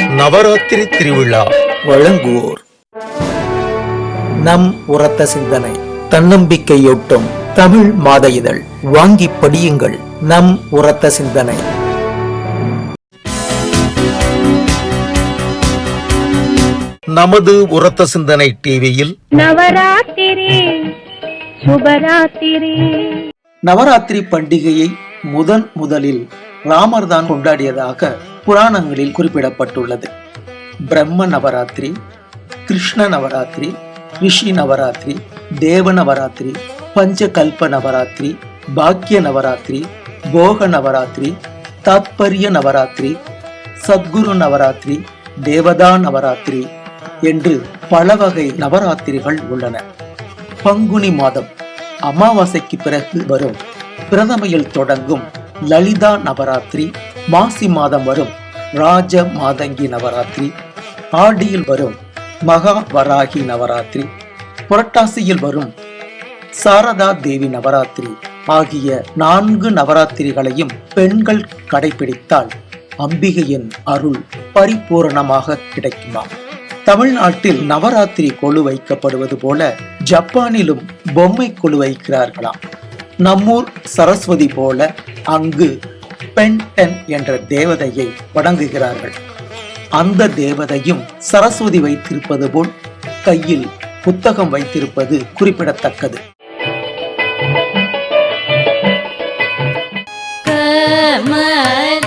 நவராத்திரி திருவிழா வழங்குவோர். நம் உரத்த சிந்தனை தன்னம்பிக்கையூட்டும் தமிழ் மாத இதழ். வாங்கி படியுங்கள் நம் உரத்த சிந்தனை. நமது உரத்த சிந்தனை டிவியில் நவராத்திரி சுபராத்திரி. நவராத்திரி பண்டிகையை முதன் முதலில் ராமர் தான் கொண்டாடியதாக புராணங்களில் குறிப்பிடப்பட்டுள்ளது. பிரம்ம நவராத்திரி கிருஷ்ண நவராத்திரி ரிஷி நவராத்திரி தேவ நவராத்திரி பஞ்சகல்ப நவராத்திரி பாக்கிய நவராத்திரி போக நவராத்திரி தாத்பரிய நவராத்திரி சத்குரு நவராத்திரி தேவதா நவராத்திரி என்று பல வகை நவராத்திரிகள் உள்ளன. பங்குனி மாதம் அமாவாசைக்கு பிறகு வரும் பிரதமையில் தொடங்கும் லலிதா நவராத்திரி மாசி மாதம் வரும். ராஜ மாதங்கி நவராத்திரி. ஆடியில் வரும். மகா வராகி நவராத்திரி. புரட்டாசியில் வரும். சாரதா தேவி நவராத்திரி ஆகிய நான்கு நவராத்திரிகளையும் பெண்கள் கடைபிடித்தால் அம்பிகையின் அருள் பரிபூரணமாக கிடைக்குமா? தமிழ்நாட்டில் நவராத்திரி கொழு வைக்கப்படுவது போல ஜப்பானிலும் பொம்மை கொழு வைக்கிறார்களாம். நம்மூர் சரஸ்வதி போல அங்கு பெண்டன் என்ற தேவதையை வணங்குகிறார்கள். அந்த தேவதையும் சரஸ்வதி வைத்திருப்பது போல் கையில் புத்தகம் வைத்திருப்பது குறிப்பிடத்தக்கது. கமல்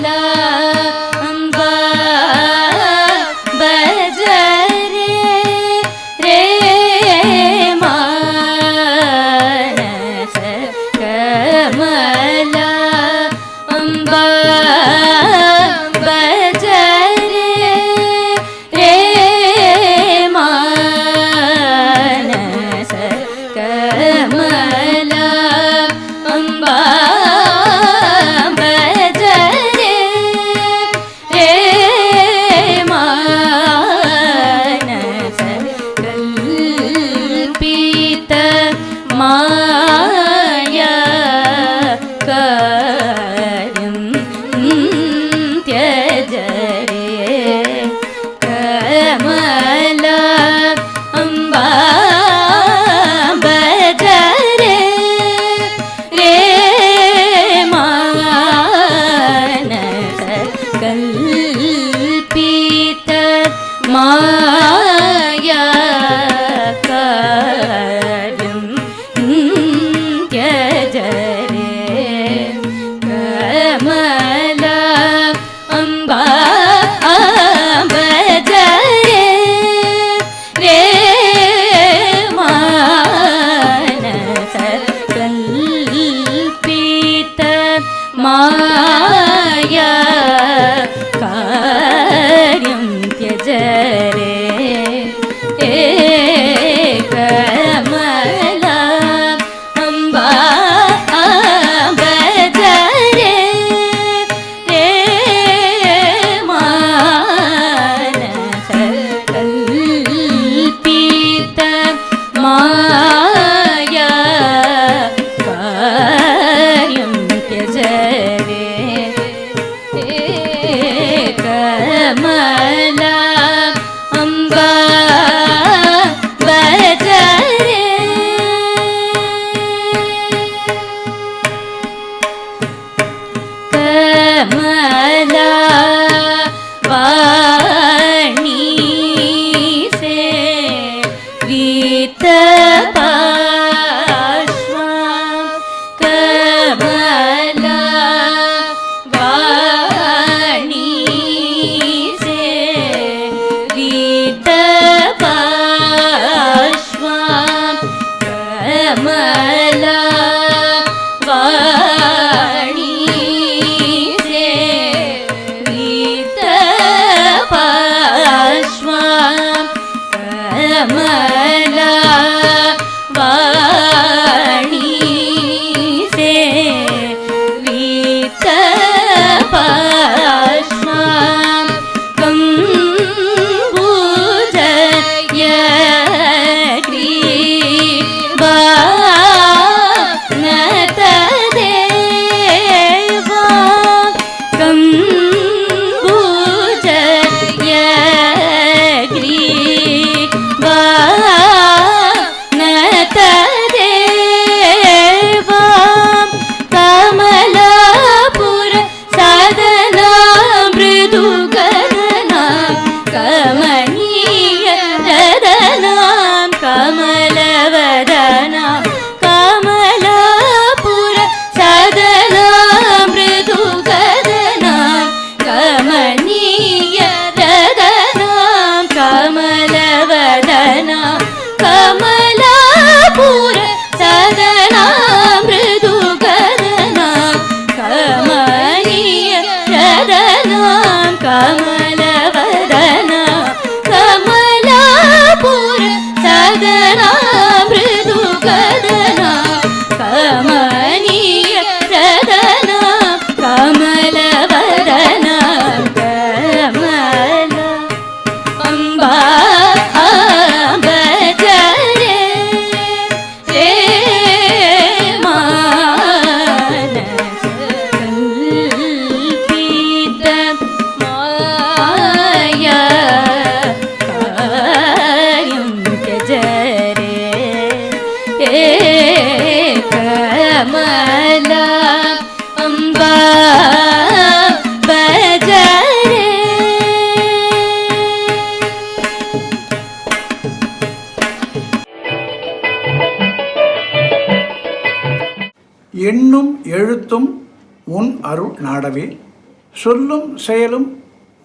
சொல்லும் செயலும்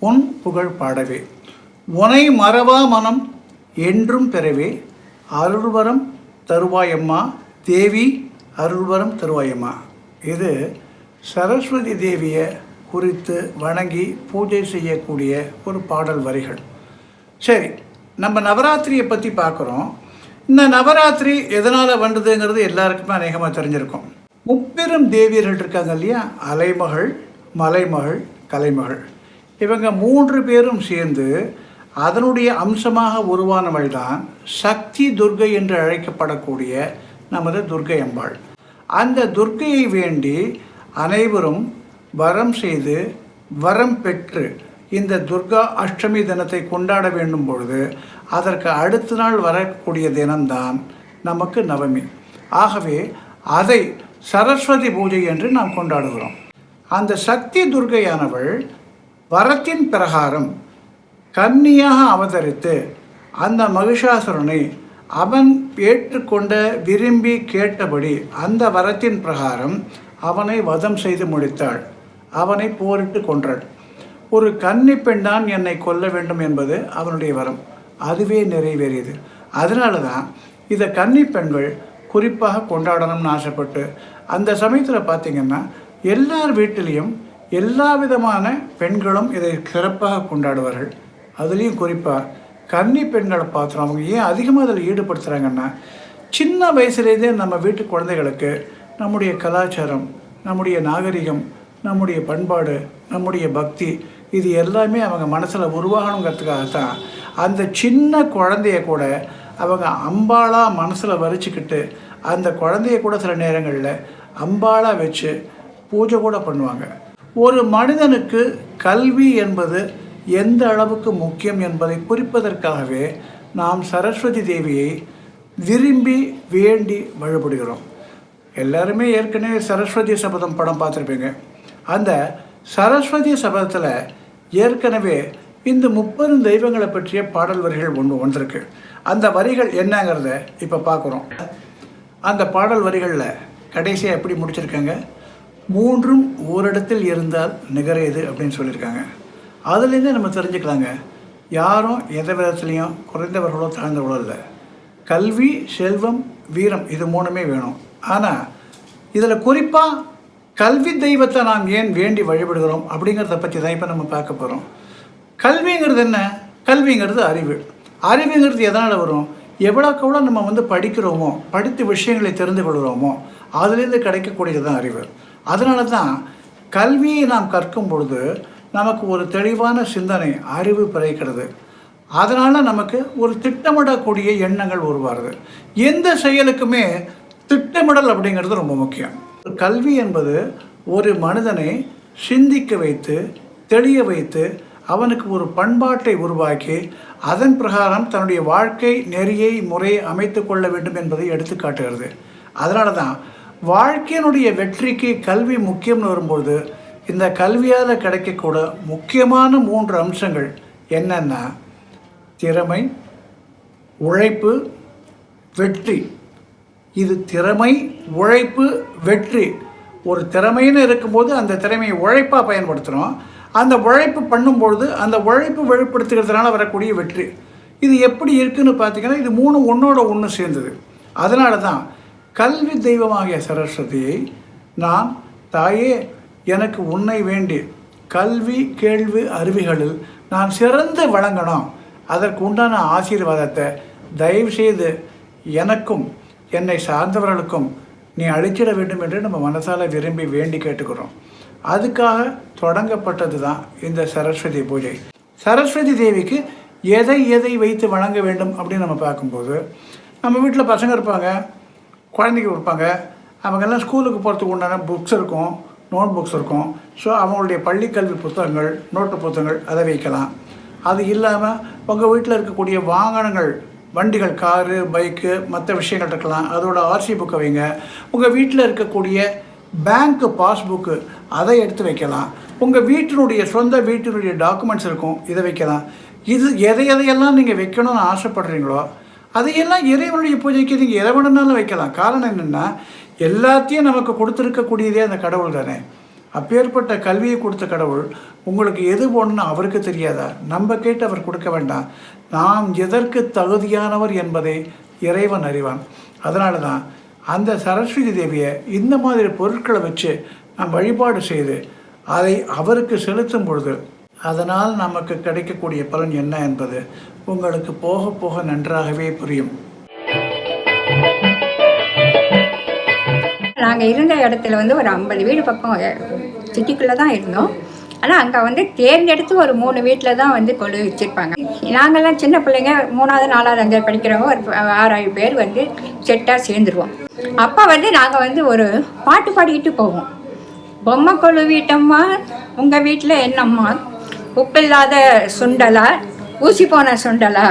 உன் புகழ் பாடவே. உனை மறவா மனம் என்றும் பெறவே. அருள்வரம் தருவாயம்மா தேவி அருள்வரம் தருவாயம்மா. இது சரஸ்வதி தேவியை குறித்து வணங்கி பூஜை செய்யக்கூடிய ஒரு பாடல் வரிகள். சரி நம்ம நவராத்திரியை பற்றி பார்க்குறோம். இந்த நவராத்திரி எதனால் வந்ததுங்கிறது எல்லாருக்குமே அநேகமாக தெரிஞ்சிருக்கும். முப்பெரும் தேவியர்கள் இருக்காங்க இல்லையா? அலைமகள் மலைமகள் கலைமகள். இவங்க மூன்று பேரும் சேர்ந்து அதனுடைய அம்சமாக உருவானவள் தான் சக்தி துர்கை என்று அழைக்கப்படக்கூடிய நமது துர்க்கை அம்பாள். அந்த துர்க்கையை வேண்டி அனைவரும் வரம் செய்து வரம் பெற்று இந்த துர்கா அஷ்டமி தினத்தை கொண்டாட வேண்டும் பொழுது அதற்கு அடுத்த நாள் வரக்கூடிய தினம்தான் நமக்கு நவமி. ஆகவே அதை சரஸ்வதி பூஜை என்று நாம் கொண்டாடுகிறோம். அந்த சக்தி துர்கையானவள் வரத்தின் பிரகாரம் கன்னியாக அவதரித்து அந்த மகிஷாசுரனை அவன் ஏற்றுக்கொண்ட விரும்பி கேட்டபடி அந்த வரத்தின் பிரகாரம் அவனை வதம் செய்து முடித்தாள். அவனை போரிட்டு கொன்றாள். ஒரு கன்னி பெண்தான் என்னை கொல்ல வேண்டும் என்பது அவனுடைய வரம். அதுவே நிறைவேறியது. அதனால தான் இதை கன்னி பெண்கள் குறிப்பாக கொண்டாடணும்னு ஆசைப்பட்டு அந்த சமயத்தில் பார்த்திங்கன்னா எல்லார் வீட்டிலையும் எல்லா விதமான பெண்களும் இதை சிறப்பாக கொண்டாடுவார்கள். அதுலேயும் குறிப்பாக கன்னி பெண்களை பார்த்துறோம் அவங்க ஏன் அதிகமாக அதில் ஈடுபடுத்துகிறாங்கன்னா சின்ன வயசுலேருந்தே நம்ம வீட்டு குழந்தைகளுக்கு நம்முடைய கலாச்சாரம் நம்முடைய நாகரிகம் நம்முடைய பண்பாடு நம்முடைய பக்தி இது எல்லாமே அவங்க மனசில் உருவாகணுங்கிறதுக்காக தான் அந்த சின்ன குழந்தைய கூட அவங்க அம்பாளாக மனசில் வரிச்சுக்கிட்டு அந்த குழந்தைய கூட சில நேரங்களில் அம்பாளாக வச்சு பூஜை கூட பண்ணுவாங்க. ஒரு மனிதனுக்கு கல்வி என்பது எந்த அளவுக்கு முக்கியம் என்பதை குறிப்பதற்காகவே நாம் சரஸ்வதி தேவியை விரும்பி வேண்டி வழிபடுகிறோம். எல்லாருமே ஏற்கனவே சரஸ்வதி சபதம் படம் பார்த்துருப்பீங்க. அந்த சரஸ்வதி சபதத்தில் ஏற்கனவே இந்த முப்பெரும் தெய்வங்களை பற்றிய பாடல் வரிகள் ஒன்று வந்திருக்கு. அந்த வரிகள் என்னங்கிறத இப்போ பார்க்குறோம். அந்த பாடல் வரிகளில் கடைசியாக எப்படி முடிச்சிருக்காங்க? மூன்றும் ஓரிடத்தில் இருந்தால் நிகரேது அப்படின்னு சொல்லியிருக்காங்க. அதுலேருந்தே நம்ம தெரிஞ்சுக்கலாங்க. யாரும் எந்த விதத்துலேயும் குறைந்தவர்களோ தாழ்ந்தவர்களோ இல்லை. கல்வி செல்வம் வீரம் இது மூணுமே வேணும். ஆனால் இதில் குறிப்பாக கல்வி தெய்வத்தை நாம் ஏன் வேண்டி வழிபடுகிறோம் அப்படிங்கிறத பற்றி தான் இப்போ நம்ம பார்க்க போகிறோம் கல்விங்கிறது என்ன? கல்விங்கிறது அறிவு. அறிவுங்கிறது எதனால் வரும்? எவ்வளோக்கு எவ்வளோ நம்ம வந்து படிக்கிறோமோ படித்த விஷயங்களை தெரிந்து கொள்கிறோமோ அதுலேருந்து கிடைக்கக்கூடியது தான் அறிவு. அதனால தான் கல்வியை நாம் கற்கும் பொழுது நமக்கு ஒரு தெளிவான சிந்தனை அறிவு பிறக்கிறது. அதனால் நமக்கு ஒரு திட்டமிடக்கூடிய எண்ணங்கள் உருவாருது எந்த செயலுக்குமே திட்டமிடல் அப்படிங்கிறது ரொம்ப முக்கியம். கல்வி என்பது ஒரு மனிதனை சிந்திக்க வைத்து தெளிய வைத்து அவனுக்கு ஒரு பண்பாட்டை உருவாக்கி அதன் பிரகாரம் தன்னுடைய வாழ்க்கை நெறியை முறையை அமைத்து கொள்ள வேண்டும் என்பதை எடுத்துக்காட்டுகிறது. அதனால தான் வாழ்க்கையினுடைய வெற்றிக்கு கல்வி முக்கியம்னு வரும்போது இந்த கல்வியால் கிடைக்கக்கூட முக்கியமான மூன்று அம்சங்கள் என்னென்னா திறமை உழைப்பு வெற்றி. இது திறமை உழைப்பு வெற்றி. ஒரு திறமைன்னு இருக்கும்போது அந்த திறமையை உழைப்பாக பயன்படுத்துகிறோம் அந்த உழைப்பு பண்ணும்பொழுது அந்த உழைப்பு வெளிப்படுத்துகிறதுனால வரக்கூடிய வெற்றி. இது எப்படி இருக்குதுன்னு பார்த்தீங்கன்னா இது மூணு ஒன்றோட ஒன்று சேர்ந்தது. அதனால தான் கல்வி தெய்வமாகிய சரஸ்வதியை நான் தாயே எனக்கு உன்னை வேண்டி கல்வி கேள்வி அருவிகளில் நான் சிறந்து வழங்கணும். அதற்கு உண்டான ஆசீர்வாதத்தை தயவுசெய்து எனக்கும் என்னை சார்ந்தவர்களுக்கும் நீ அழிச்சிட வேண்டும் என்று நம்ம மனசால் விரும்பி வேண்டி கேட்டுக்கிறோம். அதுக்காக தொடங்கப்பட்டது தான் இந்த சரஸ்வதி பூஜை. சரஸ்வதி தேவிக்கு எதை எதை வைத்து வணங்க வேண்டும் அப்படின்னு நம்ம பார்க்கும்போது நம்ம வீட்டில் பசங்க இருப்பாங்க. குழந்தைங்க கொடுப்பாங்க. அவங்கெல்லாம் ஸ்கூலுக்கு போகிறதுக்கு உண்டான புக்ஸ் இருக்கும். நோட் புக்ஸ் இருக்கும். ஸோ அவங்களுடைய பள்ளிக்கல்வி புத்தகங்கள் நோட்டு புத்தகங்கள் அதை வைக்கலாம். அது இல்லாமல் உங்கள் வீட்டில் இருக்கக்கூடிய வாகனங்கள் வண்டிகள் காரு பைக்கு மற்ற விஷயங்கள் இருக்கலாம். அதோட ஆர்சி புக்கை வைங்க. உங்கள் வீட்டில் இருக்கக்கூடிய பேங்க்கு பாஸ்புக்கு அதை எடுத்து வைக்கலாம். உங்கள் வீட்டினுடைய சொந்த வீட்டினுடைய டாக்குமெண்ட்ஸ் இருக்கும். இதை வைக்கலாம். இது எதை எதையெல்லாம் நீங்கள் வைக்கணும்னு ஆசைப்படுறீங்களோ அதையெல்லாம் இறைவனுடைய பூஜைக்கு நீங்கள் எதை வைக்கலாம். காரணம் என்னென்னா எல்லாத்தையும் நமக்கு கொடுத்துருக்கக்கூடியதே அந்த கடவுள் தானே. அப்பேற்பட்ட கல்வியை கொடுத்த கடவுள் உங்களுக்கு எது வேணும்னு அவருக்கு தெரியாதா? நம்ம கேட்டு அவர் கொடுக்க வேண்டாம். நாம் எதற்கு தகுதியானவர் என்பதை இறைவன் அறிவான். அதனால தான் அந்த சரஸ்வதி தேவியை இந்த மாதிரி பொருட்களை வச்சு நாம் வழிபாடு செய்து அதை அவருக்கு செலுத்தும் பொழுது அதனால் நமக்கு கிடைக்கக்கூடிய பலன் என்ன என்பது உங்களுக்கு போக போக நன்றாகவே புரியும். நாங்கள் இருந்த இடத்துல வந்து ஒரு ஐம்பது வீடு பக்கம் சிட்டிக்குள்ளே தான் இருந்தோம். ஆனால் அங்கே வந்து தேர்ந்தெடுத்து ஒரு மூணு வீட்டில் தான் வந்து கொண்டு வச்சுருப்பாங்க. நாங்கள்லாம் சின்ன பிள்ளைங்க மூணாவது நாலாவது அஞ்சாவது படிக்கிறவங்க ஒரு ஆறாயிரம் பேர் வந்து செட்டாக சேர்ந்துருவோம். அப்போ வந்து நாங்கள் வந்து ஒரு பாட்டு பாடிக்கிட்டு போவோம். பொம்மை கொழு வீட்டம்மா உங்கள் வீட்டில் என்னம்மா? உப்பில்லாத சுண்டலா? ஊசி போன சுண்டலா?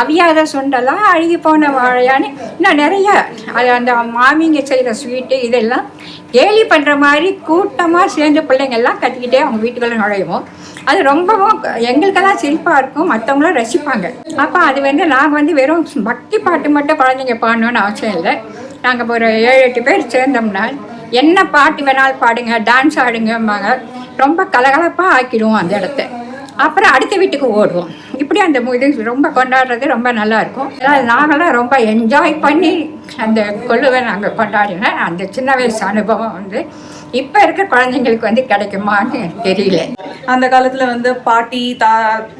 அவியாத சுண்டலா அழுகி போன வாழையான்னு. இன்னும் நிறைய. அது அந்த மாமிங்க செய்கிற ஸ்வீட்டு இதெல்லாம் கேலி பண்ணுற மாதிரி கூட்டமாக சேர்ந்து பிள்ளைங்கள்லாம் கத்திக்கிட்டே அவங்க வீட்டுக்குள்ள நுழைவோம். அது ரொம்பவும் எங்களுக்கெல்லாம் சிரிப்பாக இருக்கும். மற்றவங்களும் ரசிப்பாங்க. அப்போ அது வந்து நாங்கள் வந்து வெறும் பக்தி பாட்டு மட்டும் குழந்தைங்க பாடணும்னு அவசியம் இல்லை. நாங்கள் ஒரு ஏழு எட்டு பேர் சேர்ந்தோம்னா என்ன பாட்டு வேணாலும் பாடுங்க டான்ஸ் ஆடுங்கம்பாங்க. ரொம்ப கலகலப்பாக ஆக்கிடுவோம் அந்த இடத்த. அப்புறம் அடுத்த வீட்டுக்கு ஓடுவோம். இப்படி அந்த இது ரொம்ப கொண்டாடுறது ரொம்ப நல்லா இருக்கும் நாங்களாம் ரொம்ப என்ஜாய் பண்ணி அந்த கொள்ளுவை நாங்கள் கொண்டாடினேன் அந்த சின்ன வயசு அனுபவம் வந்து இப்போ இருக்க குழந்தைங்களுக்கு வந்து கிடைக்குமான்னு தெரியல. அந்த காலத்தில் வந்து பாட்டி தா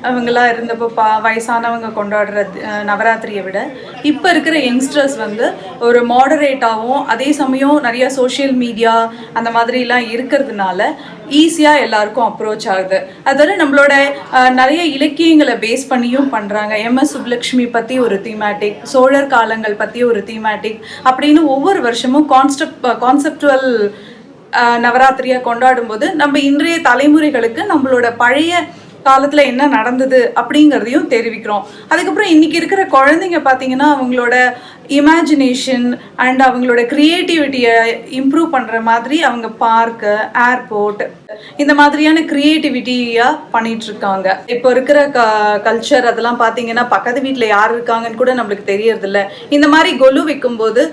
அவங்கெல்லாம் இருந்தப்போ பா வயசானவங்க கொண்டாடுற நவராத்திரியை விட இப்போ இருக்கிற யங்ஸ்டர்ஸ் வந்து ஒரு மாடரேட்டாகவும் அதே சமயம் நிறைய சோஷியல் மீடியா அந்த மாதிரிலாம் இருக்கிறதுனால ஈஸியாக எல்லாருக்கும் அப்ரோச் ஆகுது. அதோட நம்மளோட நிறைய இலக்கியங்களை பேஸ் பண்ணியும் பண்ணுறாங்க எம்எஸ் சுப்லக்ஷ்மி பற்றி ஒரு தீமேட்டிக் சோழர் காலங்கள் பற்றி ஒரு தீமேட்டிக் அப்படின்னு ஒவ்வொரு வருஷமும் கான்ஸ்டப் கான்செப்டுவல் நவராத்திரியை கொண்டாடும் போது நம்ம இன்றைய தலைமுறைகளுக்கு நம்மளோட பழைய காலத்தில் என்ன நடந்தது அப்படிங்கிறதையும் தெரிவிக்கிறோம். அதுக்கப்புறம் இன்றைக்கி இருக்கிற குழந்தைங்க பார்த்தீங்கன்னா அவங்களோட இமேஜினேஷன் அண்ட் அவங்களோட க்ரியேட்டிவிட்டியை இம்ப்ரூவ் பண்ணுற மாதிரி அவங்க பார்க்கு ஏர்போர்ட் இந்த மாதிரியான க்ரியேட்டிவிட்டியாக பண்ணிகிட்ருக்காங்க இப்போ இருக்கிற க கல்ச்சர் அதெல்லாம் பார்த்தீங்கன்னா பக்கத்து வீட்டில் யார் இருக்காங்கன்னு கூட நம்மளுக்கு தெரியறதில்ல. இந்த மாதிரி கொலு வைக்கும்போது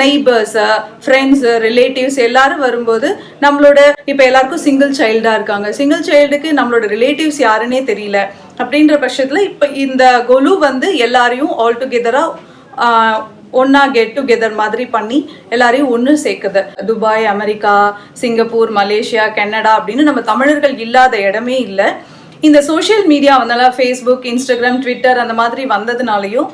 நெய்பர்ஸு ஃப்ரெண்ட்ஸு ரிலேட்டிவ்ஸ் எல்லாரும் வரும்போது நம்மளோட இப்போ எல்லாருக்கும் சிங்கிள் சைல்டாக இருக்காங்க. சிங்கிள் சைல்டுக்கு நம்மளோட ரிலேட்டிவ்ஸ் யாருன்னே தெரியல. அப்படின்ற பட்சத்தில் இப்போ இந்த கொலு வந்து எல்லாரையும் ஆல் டுகெதராக ஒன்றா கெட் டுகெதர் மாதிரி பண்ணி எல்லாரையும் ஒன்று சேர்க்குது. Dubai America Singapore Malaysia Canada அப்படின்னு நம்ம தமிழர்கள் இல்லாத இடமே இல்லை. இந்த சோஷியல் மீடியா வந்தால ஃபேஸ்புக் இன்ஸ்டாகிராம் ட்விட்டர் அந்த மாதிரி வந்ததுனாலையும்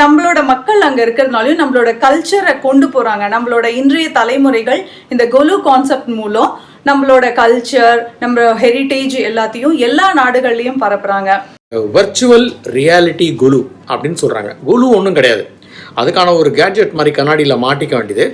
நம்மளோட மக்கள் அங்கே இருக்கிறதுனாலையும் நம்மளோட கல்ச்சரை கொண்டு போகிறாங்க நம்மளோட இன்றைய தலைமுறைகள் இந்த கொலு கான்செப்ட் மூலம் நம்மளோட கல்ச்சர் நம்ம ஹெரிட்டேஜ் எல்லாத்தையும் எல்லா நாடுகள்லையும் பரப்புறாங்க. வர்ச்சுவல் ரியாலிட்டி குலு அப்படின்னு சொல்கிறாங்க குலு ஒன்றும் கிடையாது. அதுக்கான ஒரு கேட்ஜெட் மாதிரி கண்ணாடியில் மாட்டிக்க வேண்டியது.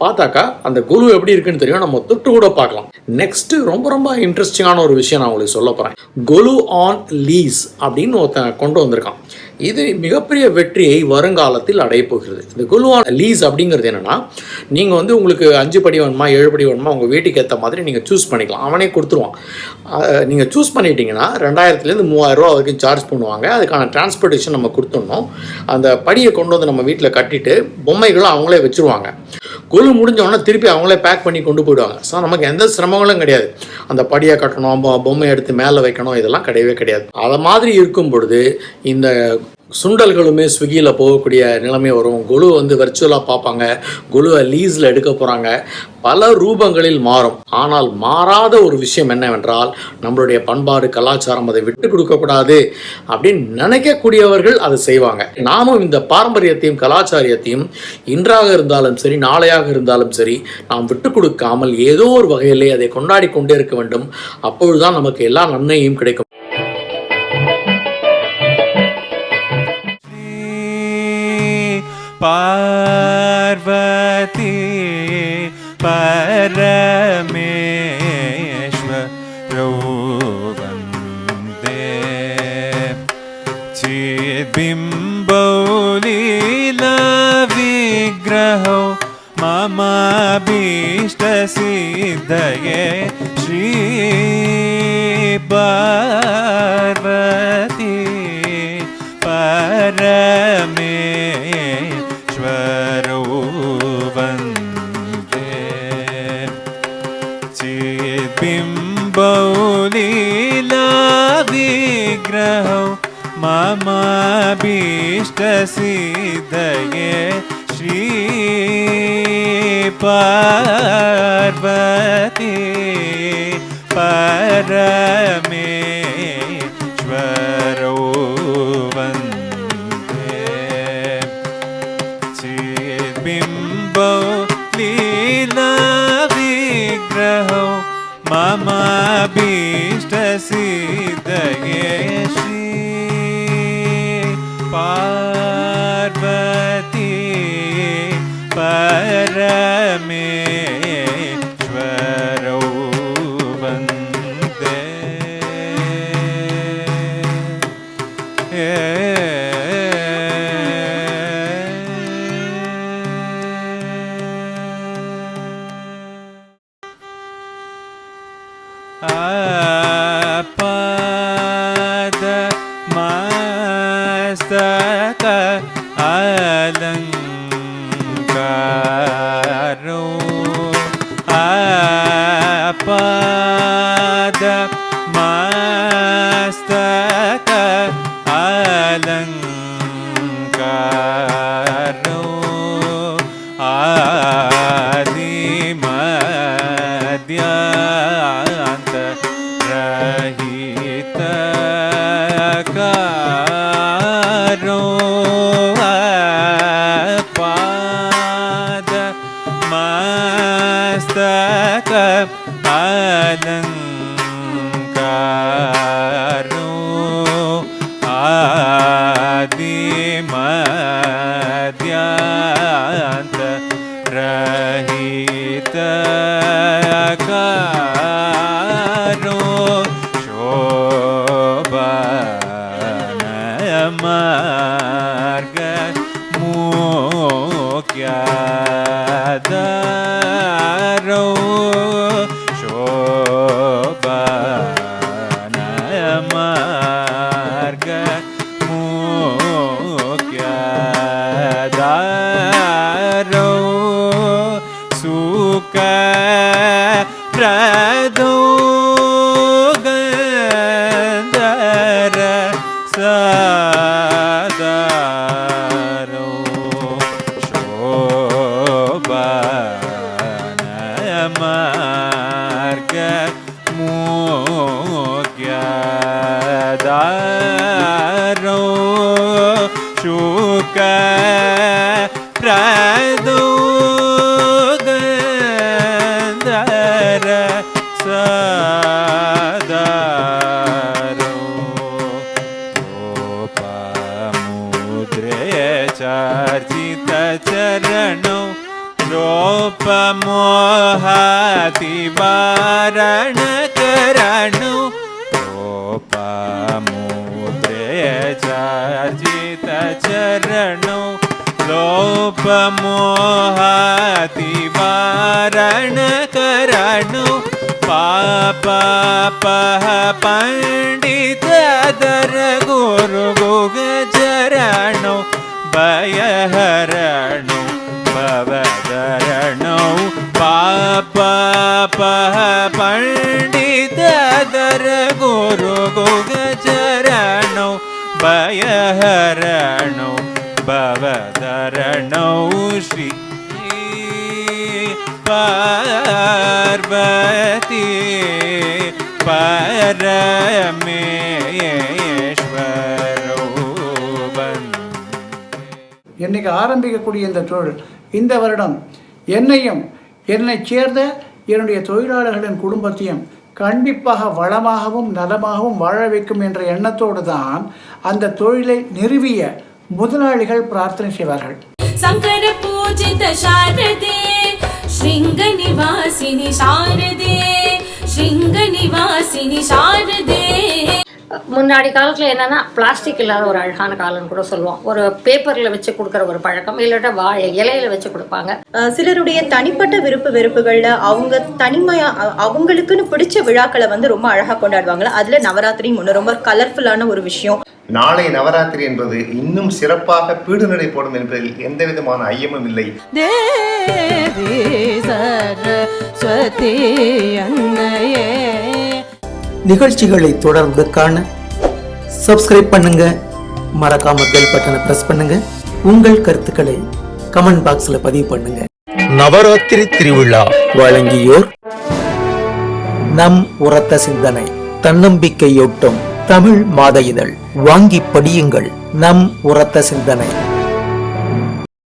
பார்த்தாக்கா அந்த குலு எப்படி இருக்குன்னு தெரியும்? நம்ம தொட்டு கூட பார்க்கலாம். நெக்ஸ்ட் ரொம்ப ரொம்ப இன்ட்ரெஸ்டிங்கான ஒரு விஷயம் நான் உங்களுக்கு சொல்ல போகிறேன் குலு ஆன் லீஸ் அப்படின்னு ஒருத்தன் கொண்டு வந்திருக்கான். இது மிகப்பெரிய வெற்றியை வருங்காலத்தில் அடையப்போகிறது. இந்த குலு லீஸ் அப்படிங்கிறது என்னன்னா நீங்கள் வந்து உங்களுக்கு அஞ்சு படி வேணுமா ஏழு படி வேணுமா உங்கள் வீட்டுக்கு ஏற்ற மாதிரி நீங்கள் சூஸ் பண்ணிக்கலாம். அவனே கொடுத்துருவான். நீங்கள் சூஸ் பண்ணிட்டீங்கன்னா ரெண்டாயிரத்துலேருந்து மூவாயிரம் ரூபா வரைக்கும் சார்ஜ் பண்ணுவாங்க. அதுக்கான டிரான்ஸ்போர்ட்டேஷன் நம்ம கொடுத்துடணும். அந்த படியை கொண்டு வந்து நம்ம வீட்டில் கட்டிட்டு பொம்மைகளும் அவங்களே வச்சுருவாங்க. கொலு முடிஞ்ச உடனே திருப்பி அவங்களே பேக் பண்ணி கொண்டு போயிடுவாங்க. ஸோ நமக்கு எந்த சிரமங்களும் கிடையாது. அந்த படியை கட்டணும் பொம்மை எடுத்து மேலே வைக்கணும் இதெல்லாம் கிடையவே கிடையாது. அதை மாதிரி இருக்கும் பொழுது இந்த சுண்டல்களுமே ஸ்விக்கியில் போகக்கூடிய நிலைமை வரும். குழு வந்து வெர்ச்சுவலாக பார்ப்பாங்க. குழுவை லீஸில் எடுக்க போகிறாங்க பல ரூபங்களில் மாறும். ஆனால் மாறாத ஒரு விஷயம் என்னவென்றால் நம்மளுடைய பண்பாடு கலாச்சாரம் அதை விட்டு கொடுக்கக்கூடாது அப்படின்னு நினைக்கக்கூடியவர்கள் அதை செய்வாங்க. நாமும் இந்த பாரம்பரியத்தையும் கலாச்சாரியத்தையும் இன்றாக இருந்தாலும் சரி நாளையாக இருந்தாலும் சரி நாம் விட்டு கொடுக்காமல் ஏதோ ஒரு வகையிலே அதை கொண்டாடி கொண்டே இருக்க வேண்டும். அப்பொழுதுதான் நமக்கு எல்லா நன்மையும் கிடைக்கும். पार्वती परमेश्वरौ वन्दे चिद्बिम्बौ लीलाविग्रहौ ममाभीष्टसिद्धये श्री पार्वती परमेश्वरौ वन्दे चिद्बिम्बौ लीलाविग्रहौ ममाभीष्टसिद्धये श्री पार्वती பரமே आपाद मस्तक अलङ्कारो الكتاب. चर्चित चरणौ लोपमोहाति वारण करणौ पाप पह पण्डित दर गुरु गुग चरणौ भयहरणौ भवदरणौ पाप पह पण्डित दर गुरु गुग चरणौ भयहरणौ भवतरणौ श्री पार्वती परमेश्वरौ वन्दे இன்னைக்கு ஆரம்பிக்கக்கூடிய இந்த தொழில் இந்த வருடம் என்னையும் என்னைச் சேர்ந்த என்னுடைய தொழிலாளர்களின் குடும்பத்தையும் கண்டிப்பாக வளமாகவும் நலமாகவும் வாழ வைக்கும் என்ற எண்ணத்தோடு தான் அந்த தொழிலை நிறுவிய முதலாளிகள் பிரார்த்தனை செய்வார்கள். சங்கர பூஜித சாரதே ஸ்ருங்க நிவாசினி சாரதே ஸ்ருங்க நிவாசினி சாரதே. முன்னாடி காலத்தில் என்னென்னா பிளாஸ்டிக் இல்லாத ஒரு அழகான காலம்னு கூட சொல்லுவோம். ஒரு பேப்பரில் வச்சு கொடுக்குற ஒரு பழக்கம் இல்லாட்ட வாழை இலையில வச்சு கொடுப்பாங்க. சிலருடைய தனிப்பட்ட விருப்பு வெறுப்புகளில் அவங்க தனிமையாக அவங்களுக்குன்னு பிடிச்ச விழாக்களை வந்து ரொம்ப அழகாக கொண்டாடுவாங்க அதில் நவராத்திரி ஒன்று ரொம்ப கலர்ஃபுல்லான ஒரு விஷயம். நாளை நவராத்திரி என்பது இன்னும் சிறப்பாக பீடு நடைபோடும் என்பதில் எந்த விதமான ஐயமும் இல்லை. நிகழ்ச்சிகளை தொடர்ந்து காண சப்ஸ்கிரைப் பண்ணுங்க. மறக்காம பெல் பட்டனை பிரஸ் பண்ணுங்க. உங்கள் கருத்துக்களை கமெண்ட் பாக்ஸ்ல பதிவு பண்ணுங்க. நவராத்திரி திருவிழா. வழங்கியோர் நம் உரத்த சிந்தனை தன்னம்பிக்கையூட்டும் தமிழ் மாத இதழ். வாங்கி படியுங்கள். நம் உரத்த சிந்தனை